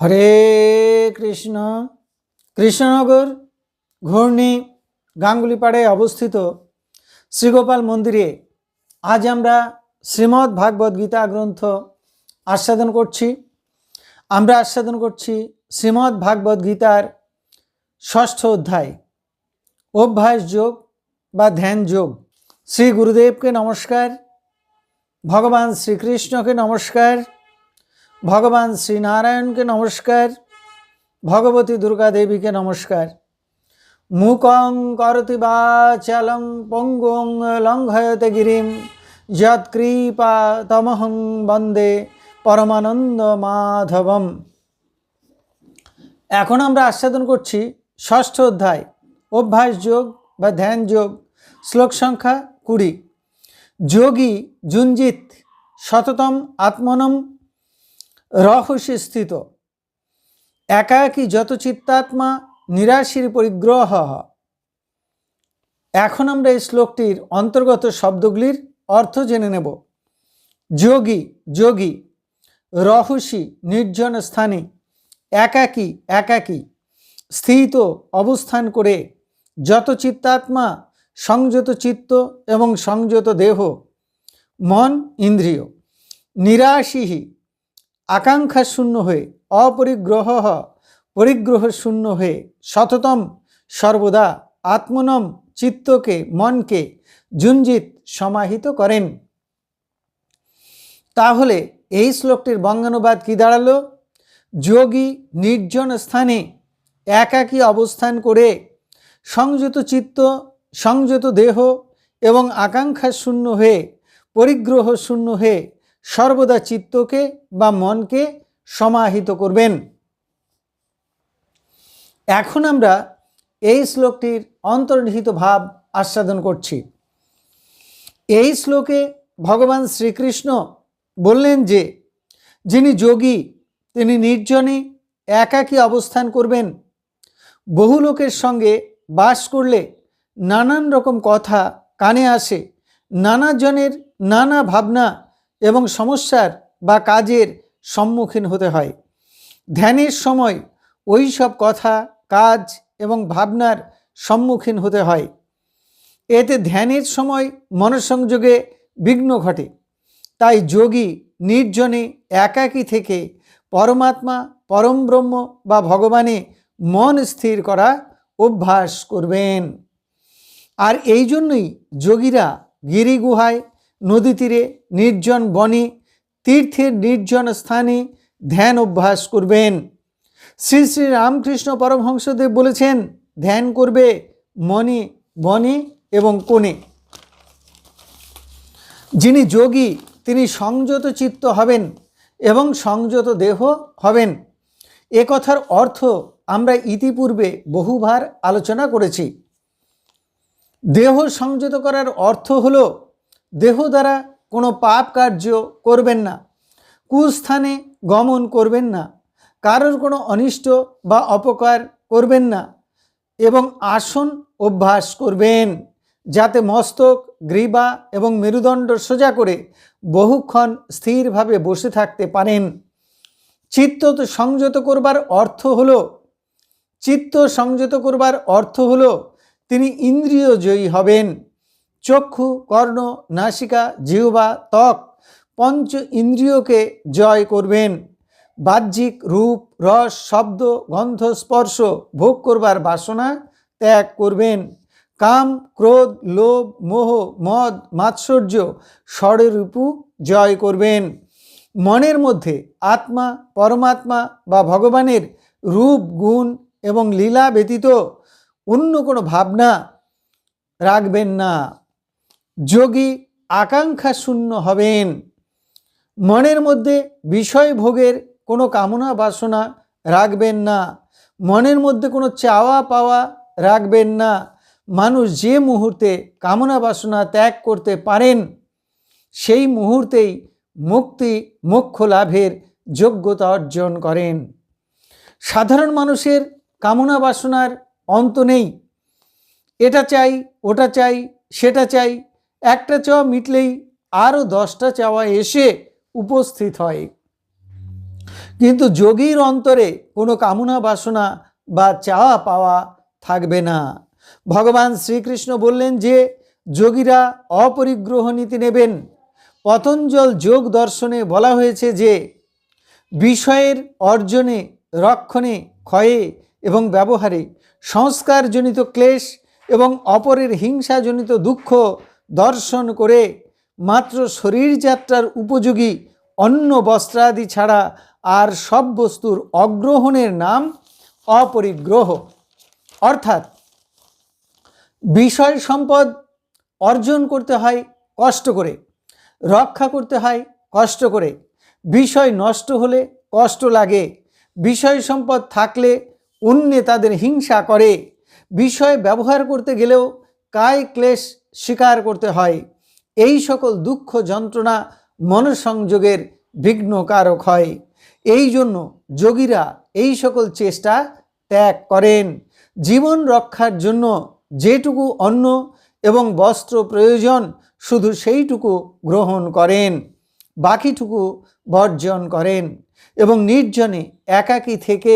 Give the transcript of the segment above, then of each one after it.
হরে কৃষ্ণ। কৃষ্ণনগর ঘূর্ণি গাঙ্গুলিপাড়ে অবস্থিত শ্রীগোপাল মন্দিরে আজ আমরা শ্রীমদ্ ভাগবত গীতা গ্রন্থ আস্বাদন করছি। আমরা আস্বাদন করছি শ্রীমদ্ ভাগবত গীতার ষষ্ঠ অধ্যায়, অভ্যাস যোগ বা ধ্যান যোগ। শ্রী গুরুদেবকে নমস্কার, ভগবান শ্রীকৃষ্ণকে নমস্কার। ভগবান শ্রীনারায়ণকে নমস্কার, ভগবতী দুর্গা দেবীকে নমস্কার। মুকং করতি বাচালং পঙ্গুং লঙ্ঘয়তে গিরিম যৎকৃপা তমহং বন্দে পরমানন্দ মাধবম। এখন আমরা আস্বাদন করছি ষষ্ঠ অধ্যায়, অভ্যাস যোগ বা ধ্যান যোগ, শ্লোক সংখ্যা কুড়ি। যোগী জুঞ্জিত শততম আত্মনম রহস্যে স্থিত একাকী যত চিত্তাত্মা নিরাশির পরিগ্রহ। এখন আমরা এই শ্লোকটির অন্তর্গত শব্দগুলির অর্থ জেনে নেব। যোগী যোগী, রহস্যী, নির্জন স্থানে, একাকী একাকী, স্থিত অবস্থান করে যত চিত্তাত্মা, সংযত চিত্ত এবং সংযত দেহ, মন, ইন্দ্রিয়, নিরাশিহী আকাঙ্ক্ষা শূন্য হয়ে অপরিগ্রহ পরিগ্রহ শূন্য হয়ে সততম, সর্বদা আত্মনম চিত্তকে, মনকে জুঞ্জিত সমাহিত করেন। তাহলে এই শ্লোকটির বঙ্গানুবাদ কি দাঁড়াল? যোগী নির্জন স্থানে একাকী অবস্থান করে সংযত চিত্ত, সংযত দেহ এবং আকাঙ্ক্ষা শূন্য হয়ে পরিগ্রহ শূন্য হয়ে সর্বদা চিত্তকে বা মনকে সমাহিত করবেন। এখন আমরা এই শ্লোকটির অন্তর্নিহিত ভাব আস্বাদন করছি। এই শ্লোকে ভগবান শ্রীকৃষ্ণ বললেন যে, যিনি যোগী, তিনি নির্জনে একাকী অবস্থান করবেন। বহু লোকের সঙ্গে বাস করলে নানান রকম কথা কানে আসে নানা জনের নানা ভাবনা এবং সমস্যার বা কাজের সম্মুখীন হতে হয়। ধ্যানের সময় ওই সব কথা, কাজ এবং ভাবনার সম্মুখীন হতে হয়। এতে ধ্যানের সময় মনঃসংযোগে বিঘ্ন ঘটে। তাই যোগী নির্জনে একাকী থেকে পরমাত্মা, পরম ব্রহ্ম বা ভগবানে মন স্থির করা অভ্যাস করবেন। আর এই জন্যই যোগীরা গিরি গুহায় নদী তীরে নির্জন বনে, তীর্থের নির্জন স্থানে ধ্যান অভ্যাস করবেন। শ্রী শ্রী রামকৃষ্ণ পরমহংসদেব বলেছেন, ধ্যান করবে মনে, বনে এবং কোণে। যিনি যোগী, তিনি সংযত চিত্ত হবেন এবং সংযত দেহ হবেন। এ কথার অর্থ আমরা ইতিপূর্বে বহুবার আলোচনা করেছি। দেহ সংযত করার অর্থ হল দেহ দ্বারা কোনো পাপ কার্য করবেন না, কুস্থানে গমন করবেন না, কারোর কোনো অনিষ্ট বা অপকার করবেন না এবং আসন অভ্যাস করবেন, যাতে মস্তক, গ্রীবা এবং মেরুদণ্ড সোজা করে বহুক্ষণ স্থিরভাবে বসে থাকতে পারেন। চিত্ত সংযত করবার অর্থ হল, চিত্ত সংযত করবার অর্থ হল তিনি ইন্দ্রিয় জয়ী হবেন। চক্ষু, কর্ণ, নাসিকা, জিহ্বা, ত্বক পঞ্চ ইন্দ্রিয়কে জয় করবেন। বাহ্যিক রূপ, রস, শব্দ, গন্ধ, স্পর্শ ভোগ করবার বাসনা ত্যাগ করবেন। কাম, ক্রোধ, লোভ, মোহ, মদ, মাৎসর্য, ষড়রূপু জয় করবেন। মনের মধ্যে আত্মা, পরমাত্মা বা ভগবানের রূপ, গুণ এবং লীলা ব্যতীত অন্য কোনো ভাবনা রাখবেন না। যোগী আকাঙ্ক্ষা শূন্য হবেন। মনের মধ্যে বিষয় ভোগের কোনো কামনা বাসনা রাখবেন না। মনের মধ্যে কোনো চাওয়া পাওয়া রাখবেন না। মানুষ যে মুহূর্তে কামনা বাসনা ত্যাগ করতে পারেন, সেই মুহূর্তেই মুক্তি, মোক্ষ লাভের যোগ্যতা অর্জন করেন। সাধারণ মানুষের কামনা বাসনার অন্ত নেই। এটা চাই, ওটা চাই, সেটা চাই একটা চাওয়া মিটলেই আরও দশটা চাওয়া এসে উপস্থিত হয়। কিন্তু যোগীর অন্তরে কোনো কামনা বাসনা বা চাওয়া পাওয়া থাকবে না। ভগবান শ্রীকৃষ্ণ বললেন যে, যোগীরা অপরিগ্রহ নীতি নেবেন। পতঞ্জল যোগ দর্শনে বলা হয়েছে যে, বিষয়ের অর্জনে, রক্ষণে, ক্ষয়ে এবং ব্যবহারে সংস্কারজনিত ক্লেশ এবং অপরের হিংসাজনিত দুঃখ দর্শন করে মাত্র শরীরযাত্রার উপযোগী অন্য বস্ত্রাদি ছাড়া আর সব বস্তুর অগ্রহণের নাম অপরিগ্রহ। অর্থাৎ বিষয় সম্পদ অর্জন করতে হয় কষ্ট করে, রক্ষা করতে হয় কষ্ট করে। বিষয় নষ্ট হলে কষ্ট লাগে, বিষয় সম্পদ থাকলে অন্যে তাদের হিংসা করে। বিষয় ব্যবহার করতে গেলেও কায় ক্লেশ স্বীকার করতে হয়। এই সকল দুঃখ যন্ত্রণা মনসংযোগের বিঘ্নকারক হয়। এই জন্য যোগীরা এই সকল চেষ্টা ত্যাগ করেন। জীবন রক্ষার জন্য যেটুকু অন্ন এবং বস্ত্র প্রয়োজন, শুধু সেইটুকু গ্রহণ করেন। বাকিটুকু বর্জন করেন এবং নির্জনে একাকী থেকে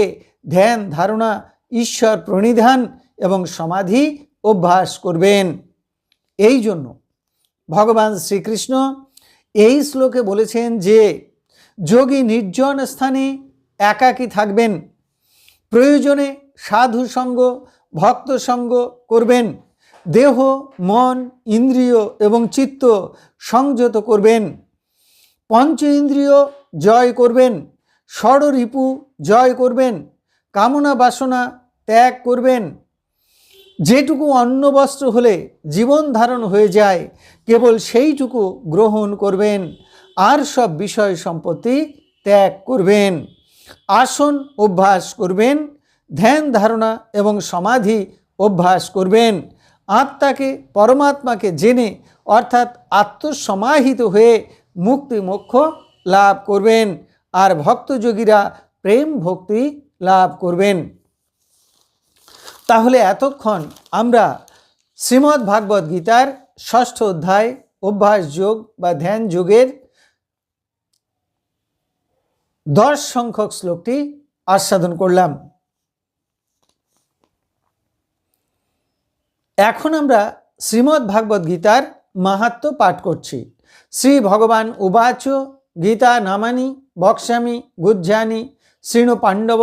ধ্যান ধারণা, ঈশ্বর প্রণিধান এবং সমাধি অভ্যাস করবেন। এই জন্য ভগবান শ্রীকৃষ্ণ এই শ্লোকে বলেছেন যে, যোগী নির্জন স্থানে একাকী থাকবেন, প্রয়োজনে সাধু সঙ্গ, ভক্ত সঙ্গ করবেন, দেহ, মন, ইন্দ্রিয় এবং চিত্ত সংযত করবেন, পঞ্চ ইন্দ্রিয় জয় করবেন ষড়রিপু জয় করবেন, কামনা বাসনা ত্যাগ করবেন যেটুকু অন্ন বস্ত্র হলে জীবন ধারণ হয়ে যায়, কেবল সেইটুকু গ্রহণ করবেন। আর সব বিষয় সম্পত্তি ত্যাগ করবেন। আসন অভ্যাস করবেন, ধ্যান ধারণা এবং সমাধি অভ্যাস করবেন। আত্মাকে, পরমাত্মাকে জেনে, অর্থাৎ আত্মসমাহিত হয়ে মুক্তি মোক্ষ লাভ করবেন। আর ভক্তযোগীরা প্রেম ভক্তি লাভ করবেন। তাহলে এতক্ষণ আমরা শ্রীমদ্ ভাগবত গীতার ষষ্ঠ অধ্যায়, অভ্যাস যোগ বা ধ্যান যোগের দশ সংখ্যক শ্লোকটি আস্বাদন করলাম। এখন আমরা শ্রীমদ্ ভাগবত গীতার মাহাত্ম পাঠ করছি। শ্রী ভগবান উবাচ, গীতা নামানি বক্সামি গুজ্জানি শৃণু পাণ্ডব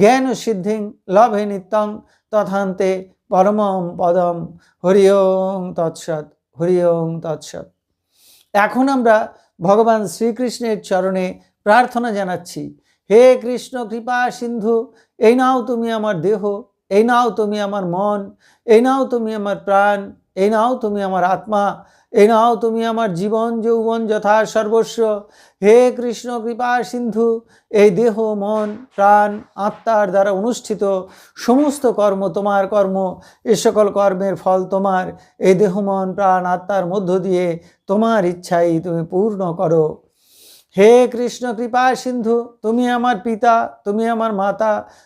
জ্ঞান সিদ্ধিং লভে নিত্যং তথান্তে পরমম পদম। হরি ওং তৎসৎ হরি ওং তৎসৎ। এখন আমরা ভগবান শ্রীকৃষ্ণের চরণে প্রার্থনা জানাচ্ছি, হে কৃষ্ণ কৃপা সিন্ধু, এই নাও তুমি আমার দেহ, এই নাও তুমি আমার মন, এই নাও তুমি আমার প্রাণ এই নাও তুমি আমার আত্মা, এই নাও তুমি আমার জীবন, যৌবন যথা সর্বস্ব। হে কৃষ্ণ, কৃপা, সিন্ধু, এই দেহ, মন, প্রাণ, আত্মার দ্বারা অনুষ্ঠিত সমস্ত কর্ম তোমার কর্ম, এ সকল কর্মের ফল তোমার। এই দেহ, মন, প্রাণ, আত্মার মধ্য দিয়ে তোমার ইচ্ছাই তুমি পূর্ণ করো। হে কৃষ্ণ, কৃপা, সিন্ধু, তুমি আমার পিতা, তুমি আমার মাতা